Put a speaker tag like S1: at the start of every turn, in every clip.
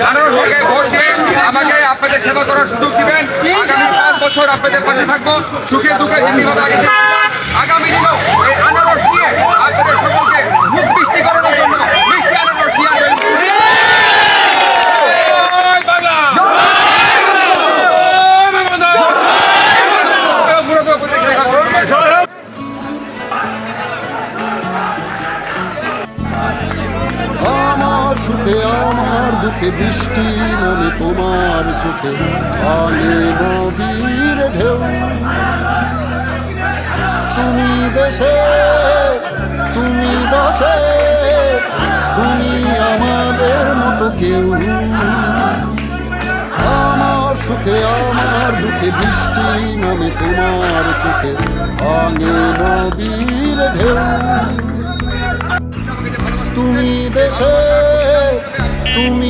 S1: আঠারো জায়গায় ভোট দিয়ে আমাকে আপনাদের সেবা করার সুযোগ দিবেন। আগামী পাঁচ বছর আপনাদের পাশে থাকব সুখে দুঃখে আগে আগামী দিনেও এই আনারস নিয়ে আপনাদের সকলকে মুখ করানোর জন্য মিষ্টি আনারস নিয়ে
S2: সুখে আমার দুঃখে বৃষ্টি নামে তোমার চোখে, আলে নদীর ঢেউ। তুমি দেশে, তুমি দশে তুমি আমাদের মতো কেউ। আমার সুখে, আমার দুঃখে বৃষ্টি নামে তোমার চোখে, আলে নদীর ঢেউ। তুমি দেশে, তুমি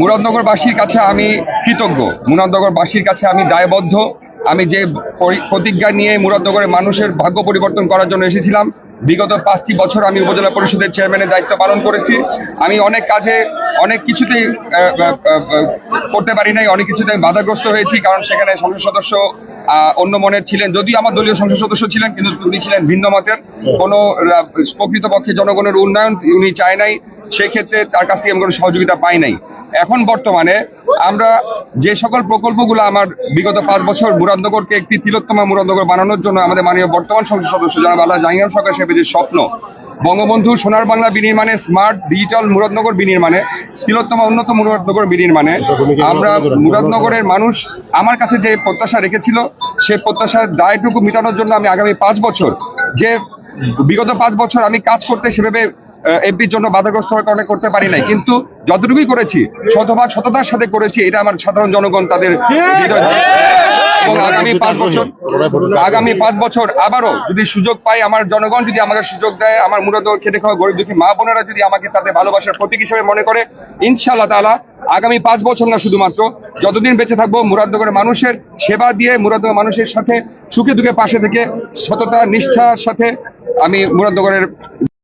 S1: মুরাদনগরবাসীর কাছে আমি কৃতজ্ঞ। মুরাদনগরবাসীর কাছে আমি দায়বদ্ধ। আমি যে পরি- প্রতিজ্ঞা নিয়ে মুরাদনগরের মানুষের ভাগ্য পরিবর্তন করার জন্য এসেছিলাম, বিগত পাঁচটি বছর আমি উপজেলা পরিষদের চেয়ারম্যানের দায়িত্ব পালন করেছি। আমি অনেক কাজে, অনেক কিছুতেই করতে পারি নাই, অনেক কিছুতে আমি বাধাগ্রস্ত হয়েছি, কারণ সেখানে সংসদ সদস্য অন্য মনের ছিলেন। যদিও আমার দলীয় সংসদ সদস্য ছিলেন, কিন্তু উনি ছিলেন ভিন্ন মতের। কোনো প্রকৃতপক্ষে জনগণের উন্নয়ন উনি চায় নাই। সেক্ষেত্রে তার কাছ থেকে আমি কোনো সহযোগিতা পাই নাই। এখন বর্তমানে আমরা যে সকল প্রকল্পগুলো আমার বিগত পাঁচ বছর মুরাদনগরকে একটি তিলোত্তমা মুরাদনগর বানানোর জন্য আমাদের মাননীয় বর্তমান সংসদ সদস্য জনাব আল্লাহ জাহাঙ্গীর সরকার সাহেবের যে স্বপ্ন, বঙ্গবন্ধু সোনার বাংলা বিনির্মাণে, স্মার্ট ডিজিটাল মুরাদনগর বিনির্মাণে, তিলোত্তমা উন্নত মুরাদনগর বিনির্মাণে আমরা মুরাদনগরের মানুষ আমার কাছে যে প্রত্যাশা রেখেছিল সেই প্রত্যাশার দায়টুকু মেটানোর জন্য আমি আগামী পাঁচ বছর যে বিগত পাঁচ বছর আমি কাজ করতে সেভাবে এমপির জন্য বাধাগ্রস্ত হওয়ার কারণে করতে পারি নাই। কিন্তু যতটুকুই করেছি শতভাগ সততার সাথে করেছি এটা আমার সাধারণ জনগণ তাদের এবং আগামী পাঁচ বছর আগামী পাঁচ বছর আবারও যদি সুযোগ পাই আমার জনগণ যদি আমাকে সুযোগ দেয় আমার মূলত খেটে খাওয়া গরিব দুঃখী মা বোনেরা যদি আমাকে তাদের ভালোবাসার প্রতীক হিসেবে মনে করে ইনশাআল্লাহ তাআলা আগামী পাঁচ বছর না শুধুমাত্র যতদিন বেঁচে থাকব মুরাদনগরের মানুষের সেবা দিয়ে মুরাদনগর মানুষের সাথে সুখে দুঃখে পাশে থেকে সততা নিষ্ঠার সাথে আমি মুরাদনগরের